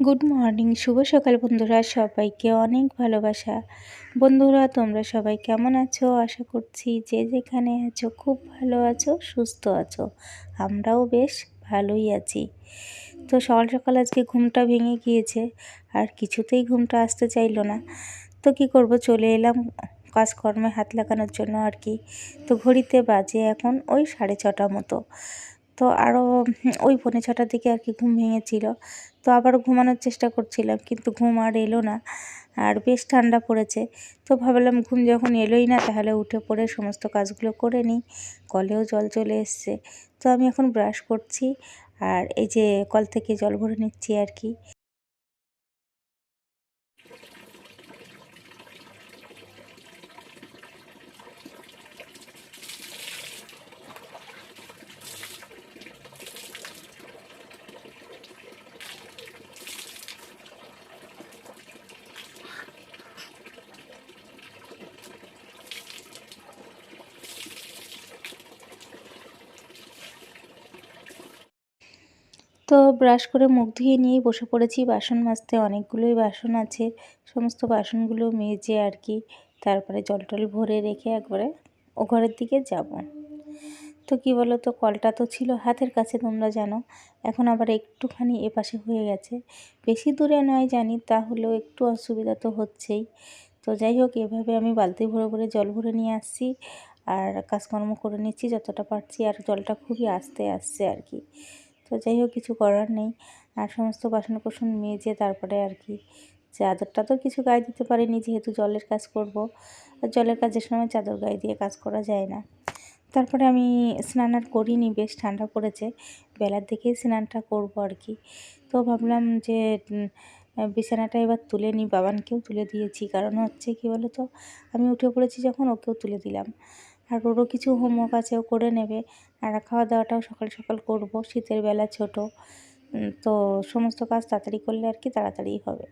Good morning, শুভ সকাল বন্ধুরা, সবাইকে অনেক ভালোবাসা। বন্ধুরা, তোমরা সবাই কেমন আছো? আশা করছি যে যেখানে আছো খুব ভালো আছো, সুস্থ আছো। আমরাও বেশ ভালোই আছি। তো সকাল সকাল আজকে ঘুমটা ভেঙে গিয়েছে, আর কিছুতেই ঘুমটা আসতে চাইলো না। তো কি করব, চলে এলাম কাজকর্মে হাত লাগানোর জন্য আর কি। তো ঘড়িতে বাজে এখন ওই সাড়ে ছটা মতো। তো আরও ওই পৌনে ছটার দিকে আর কি ঘুম ভেঙেছিল। তো আবার ঘুমানোর চেষ্টা করছিলাম, কিন্তু ঘুম আর এলো না, আর বেশ ঠান্ডা পড়েছে। তো ভাবলাম ঘুম যখন এলোই না, তাহলে উঠে পড়ে সমস্ত কাজগুলো করে নিই। কলেও জল চলে এসছে। তো আমি এখন ব্রাশ করছি, আর এই যে কল থেকে জল ভরে নিচ্ছি আর কি। তো ব্রাশ করে মুখ ধুয়ে নিয়েই বসে পড়েছি। বাসন মাজতে অনেকগুলোই বাসন আছে। সমস্ত বাসনগুলো মেজে আর কি তারপরে জল টল ভরে রেখে একবারে ও ঘরের দিকে যাব। তো কি বলো তো কলটা তো ছিল হাতের কাছে, তোমরা জানো। এখন আবার একটুখানি এপাশে হয়ে গেছে। বেশি দূরে নয় জানি, তাহলেও একটু অসুবিধা তো হচ্ছেই। তো যাই হোক, এভাবে আমি বালতি ভরে ভরে জল ভরে নিয়ে আসছি আর কাজকর্ম করে নিচ্ছি, যতটা পারছি। আর জলটা খুবই আস্তে আসছে আর কি। তো যাই হোক, কিছু করার নেই। আর সমস্ত বাসন কোসন মেজে তারপরে আর কি চাদরটা তো কিছু গায়ে দিতে পারিনি, যেহেতু জলের কাজ করব। আর জলের কাজের সময় চাদর গায়ে দিয়ে কাজ করা যায় না। তারপরে আমি স্নান আর করিনি, বেশ ঠান্ডা পড়েছে। বেলার দিকেই স্নানটা করব আর কি। তো ভাবলাম যে বিছানাটা এবার তুলে নিই। বাবানকেও তুলে দিয়েছি। কারণ হচ্ছে কি বলো তো আমি উঠে পড়েছি যখন ওকেও তুলে দিলাম। আর ওরও কিছু হোমওয়ার্ক আছে, ও করে নেবে। আর খাওয়া দাওয়াটাও সকাল সকাল করব, শীতের বেলা ছোট। তো সমস্ত কাজ তাড়াতাড়ি করলে আর কি তাড়াতাড়ি হবে।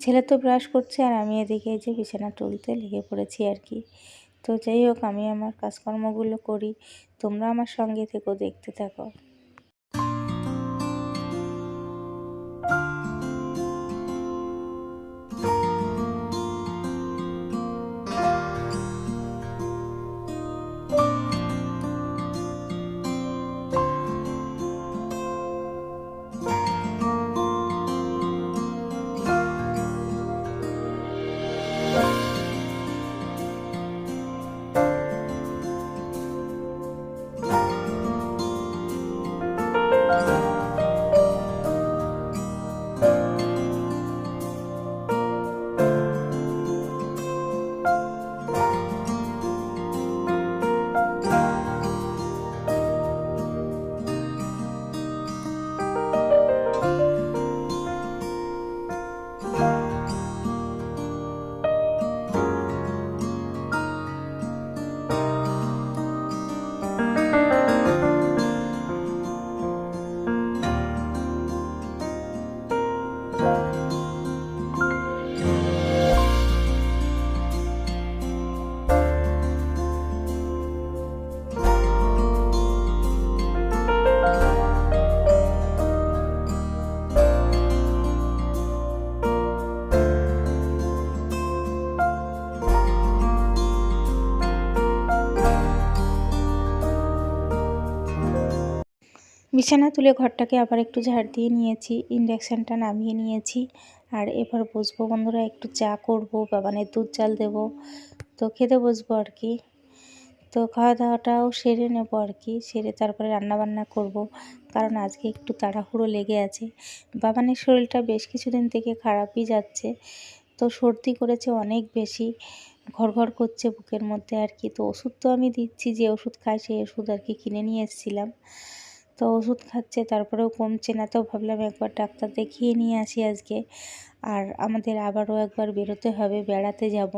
ছেলে তো ব্রাশ করছে, আর আমি এদিকে যে বিছানা তুলতে লেগে পড়েছি আর কি। তো যাই হোক, আমি আমার কাজকর্মগুলো করি। তোমরা আমার সঙ্গে থেকেও দেখতে থাকো। বিছানা তুলে ঘরটাকে আবার একটু ঝাড় দিয়ে নিয়েছি, ইন্ডাকশানটা নামিয়ে নিয়েছি। আর এবার বসবো বন্ধুরা, একটু চা করব বাবানের দুধ চাল দেব। তো খেতে বসবো আর কি। তো খাওয়া দাওয়াটাও সেরে নেব আর কি, সেরে তারপরে রান্নাবান্না করব। কারণ আজকে একটু তাড়াহুড়ো লেগে আছে। বাবানের শরীরটা বেশ কিছুদিন থেকে খারাপই যাচ্ছে। তো সর্দি করেছে অনেক বেশি। ঘর ঘর করছে বুকের মধ্যে আর কি। তো ওষুধ তো আমি দিচ্ছি, যে ওষুধ খাই সেই ওষুধ আর কি কিনে নিয়ে এসেছিলাম। তো ওষুধ খাচ্ছে, তারপরেও কমছে না। তো ভাবলাম একবার ডাক্তার দেখিয়ে নিয়ে আসি আজকে। আর আমাদের আবারও একবার বেরোতে হবে, বেড়াতে যাব।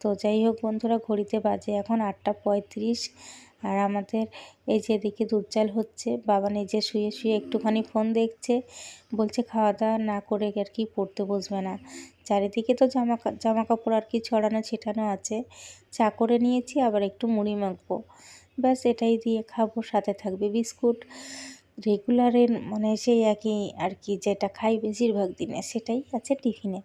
তো যাই হোক বন্ধুরা, ঘড়িতে বাজে এখন আটটা পঁয়ত্রিশ। আর আমাদের এই যে এদিকে দুধ চাল হচ্ছে, বাবা নিজে শুয়ে শুয়ে একটুখানি ফোন দেখছে। বলছে খাওয়া দাওয়া না করে আর কি পড়তে বসবে না। চারিদিকে তো জামা জামা কাপড় আর কি ছড়ানো ছিটানো আছে। চা করে নিয়েছি, আবার একটু মুড়ি মাখবো। ব্যাস এটাই দিয়ে খাব, সাথে থাকবে বিস্কুট। রেগুলারের মানে সেই একই আর কি, যেটা খাই বেশিরভাগ দিনে সেটাই আছে টিফিনে।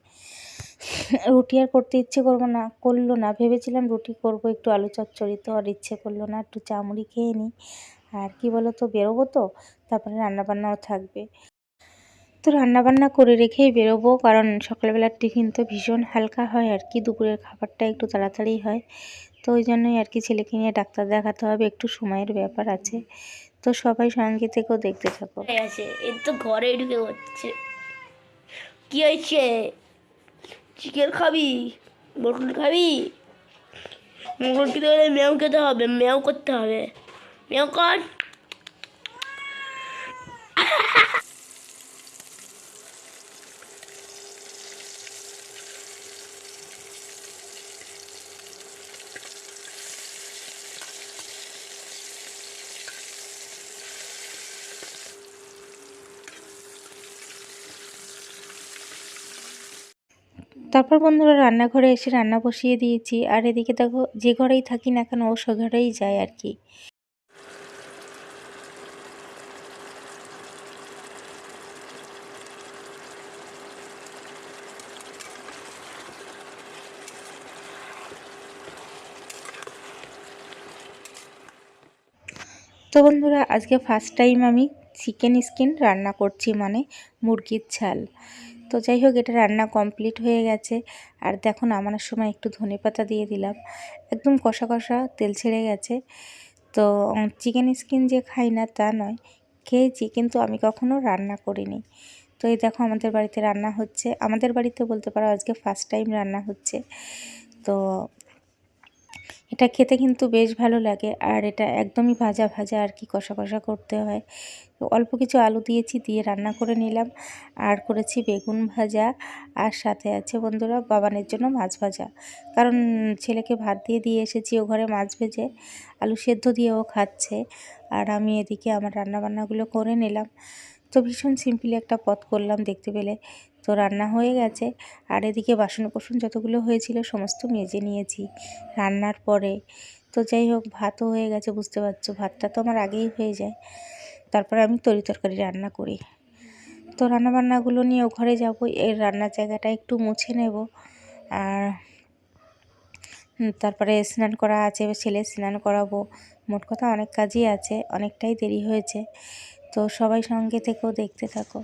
রুটি আর করতে ইচ্ছে করব না, করল না। ভেবেছিলাম রুটি করব, একটু আলু চচ্চড়ি তো, আর ইচ্ছে করল না, একটু চামড়ি খেয়ে নিই। আর কি বলো তো বেরোবো তো, তারপরে রান্নাবান্নাও থাকবে। তো রান্নাবান্না করে রেখেই বেরোবো, কারণ সকালবেলার টিফিন তো ভীষণ হালকা হয় আর কি, দুপুরের খাবারটা একটু তাড়াতাড়ি হয়। তো ওই জন্যই আর কি ছেলেকে নিয়ে ডাক্তার দেখাতে হবে, একটু সময়ের ব্যাপার আছে। তো সবাই সঙ্গে থেকেও দেখতে থাকো। এর তো ঘরে ঢুকে হচ্ছে কি হয়েছে? চিকেন খাবি? মটন খাবি? মটন খেতে হলে ম্যাও খেতে হবে, ম্যাও করতে হবে। ম্যাও কর। তারপর বন্ধুরা রান্নাঘরে এসে রান্না বসিয়ে দিয়েছি। আর এদিকে দেখো, যে ঘরেই থাকি না কেন, ও সে ঘরেই যায় আর কি। তো বন্ধুরা, আজকে ফার্স্ট টাইম আমি চিকেন স্কিন রান্না করছি মানে মুরগির ঝাল। তো যাই হোক, এটা রান্না কমপ্লিট হয়ে গেছে। আর দেখো নামানোর সময় একটু ধনে পাতা দিয়ে দিলাম। একদম কষা কষা, তেল ছেড়ে গেছে। তো চিকেন স্কিন যে খাই না তা নয়, খেয়েছি কিন্তু আমি কখনও রান্না করিনি। তো এই দেখো, আমাদের বাড়িতে রান্না হচ্ছে। আমাদের বাড়িতে বলতে পারো আজকে ফার্স্ট টাইম রান্না হচ্ছে। তো এটা খেতে কিন্তু বেশ ভালো লাগে, আর এটা একদমই ভাজা ভাজা আর কি কষা কষা করতে হয়। অল্প কিছু আলু দিয়েছি, দিয়ে রান্না করে নিলাম। আর করেছি বেগুন ভাজা, আর সাথে আছে বন্ধুরা বাবানের জন্য মাছ ভাজা। কারণ ছেলেকে ভাত দিয়ে দিয়ে এসেছি ও ঘরে মাছ ভেজে, আলু সেদ্ধ দিয়ে ও খাচ্ছে। আর আমি এদিকে আমার রান্নাবান্নাগুলো করে নিলাম। তো ভীষণ সিম্পলি একটা পথ করলাম দেখতে পেলে। তো রান্না হয়ে গেছে। আর এদিকে বাসন কোসন যতগুলো হয়েছিল সমস্ত মেজে নিয়েছি রান্নার পরে। তো যাই হোক, ভাতও হয়ে গেছে, বুঝতে পারছ। ভাতটা তো আমার আগেই হয়ে যায়। তারপরে আমি তরি তরকারি রান্না করি। তো রান্নাবান্নাগুলো নিয়ে ও ঘরে যাব, এর রান্নার জায়গাটা একটু মুছে নেব। আর তারপরে স্নান করা আছে ছেলে স্নান করাবো। মোট কথা অনেক কাজই আছে, অনেকটাই দেরি হয়েছে। তো সবাই সঙ্গে থেকেও দেখতে থাকো।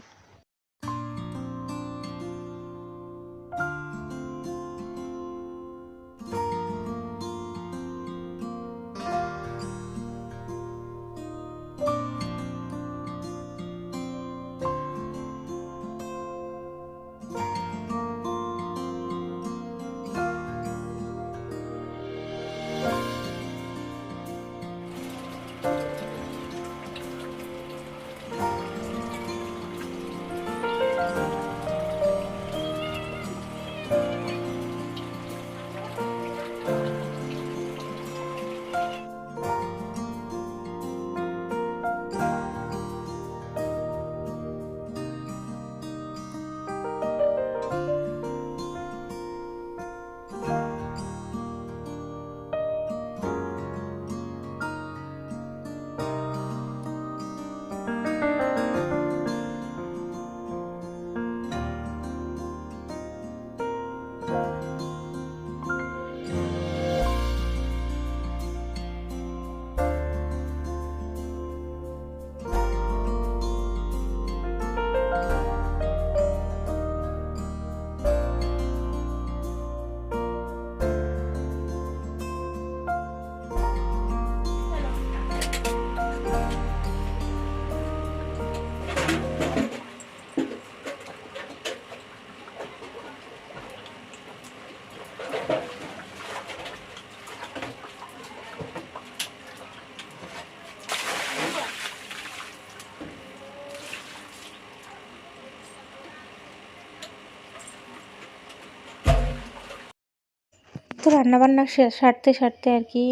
তো রান্নাবান্না সারতে সারতে আর কি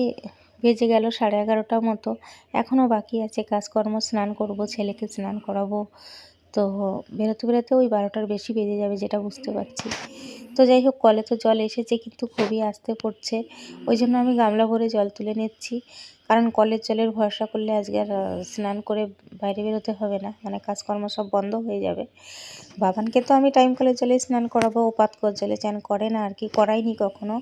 বেজে গেল সাড়ে এগারোটার মতো। এখনও বাকি আছে, কাজকর্ম স্নান করব, ছেলেকে স্নান করাবো। তো বেরোতে বেরোতে ওই বারোটার বেশি বেজে যাবে যেটা বুঝতে পারছি। তো যাই হোক, কলে তো জল এসেছে কিন্তু খুবই আস্তে পড়ছে। ওই জন্য আমি গামলা ভরে জল তুলে নিচ্ছি। কারণ কলের জলের ভরসা করলে আজকে আর স্নান করে বাইরে বেরোতে হবে না। মানে কাজকর্ম সব বন্ধ হয়ে যাবে। বাবানকে তো আমি টাইম কলের জলে স্নান করাবো ও পাতকর জলে চান করে না আর কি, করাইনি কখনো।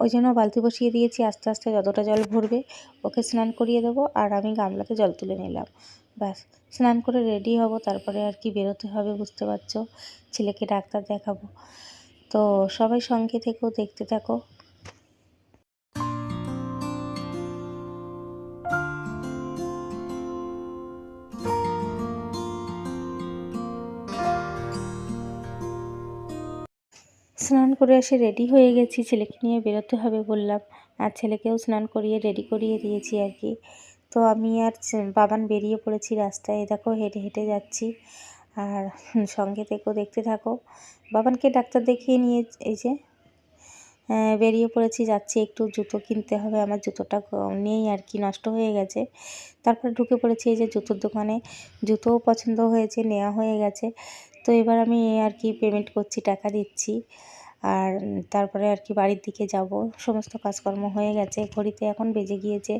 ওই জন্য বালতি বসিয়ে দিয়েছি, আস্তে আস্তে যতটা জল ভরবে ওকে স্নান করিয়ে দেবো আর আমি গামলাতে জল তুলে নিলাম। ব্যাস, স্নান করে রেডি হব, তারপরে আর কি বেরোতে হবে বুঝতে পারছ? ছেলেকে ডাক্তার দেখাবো। তো সবাই সঙ্গে থেকেও দেখতে থাকো। করে এসে রেডি হয়ে গেছি। ছেলেকে নিয়ে বেরোতে হবে বললাম। আর ছেলেকেও স্নান করিয়ে রেডি করিয়ে দিয়েছি আর কি। তো আমি আর বাবান বেরিয়ে পড়েছি রাস্তায়। দেখো হেঁটে হেঁটে যাচ্ছি। আর সঙ্গে থেকেও দেখতে থাকো। বাবানকে ডাক্তার দেখিয়ে নিয়ে এই যে বেরিয়ে পড়েছি। যাচ্ছি একটু জুতো কিনতে হবে। আমার জুতোটা নেই আর কি, নষ্ট হয়ে গেছে। তারপরে ঢুকে পড়েছি এই যে জুতোর দোকানে। জুতোও পছন্দ হয়েছে, নেওয়া হয়ে গেছে। তো এবার আমি আর কি পেমেন্ট করছি, টাকা দিচ্ছি। আর তারপরে আর কি বাড়ির দিকে যাব। সমস্ত কাজকর্ম হয়ে গেছে। ঘড়িতে এখন বেজে গিয়েছে,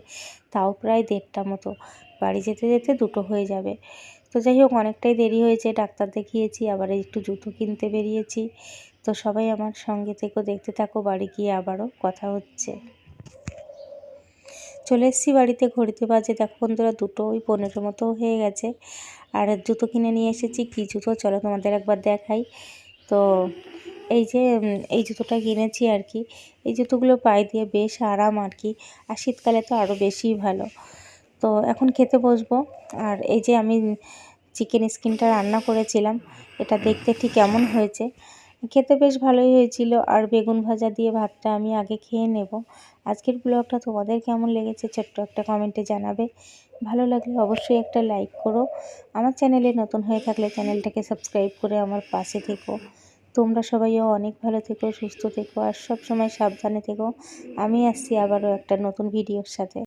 তাও প্রায় দেড়টা মতো। বাড়ি যেতে যেতে দুটো হয়ে যাবে। তো যাই হোক, অনেকটাই দেরি হয়েছে। ডাক্তার দেখিয়েছি, আবার একটু জুতো কিনতে বেরিয়েছি। তো সবাই আমার সঙ্গে থেকেও দেখতে থাকো, বাড়ি গিয়ে আবারও কথা হচ্ছে। চলে এসেছি বাড়িতে, ঘড়িতে বাজে দেখো বন্ধুরা দুটো, ওই পনেরো মতো হয়ে গেছে। আর জুতো কিনে নিয়ে এসেছি। কী জুতো? চলো তোমাদের একবার দেখাই। তো এই যে এই জুতোটা কিনেছি আর কি। এই জুতোগুলো পায়ে দিয়ে বেশ আরাম আর কি। আর শীতকালে তো আরও বেশিই ভালো। তো এখন খেতে বসবো। আর এই যে আমি চিকেন স্কিনটা রান্না করেছিলাম, এটা দেখতে ঠিক কেমন হয়েছে? খেতে বেশ ভালোই হয়েছিল। আর বেগুন ভাজা দিয়ে ভাতটা আমি আগে খেয়ে নেব। আজকের ব্লগটা তোমাদের কেমন লেগেছে ছোট্ট একটা কমেন্টে জানাবে। ভালো লাগলে অবশ্যই একটা লাইক করো। আমার চ্যানেলে নতুন হয়ে থাকলে চ্যানেলটাকে সাবস্ক্রাইব করে আমার পাশে থেকো। তোমরা সবাইও অনেক ভালো থেকো, সুস্থ থেকো আর সবসময় সাবধানে থেকো। আমি আসছি আবারও একটা নতুন ভিডিওর সাথে।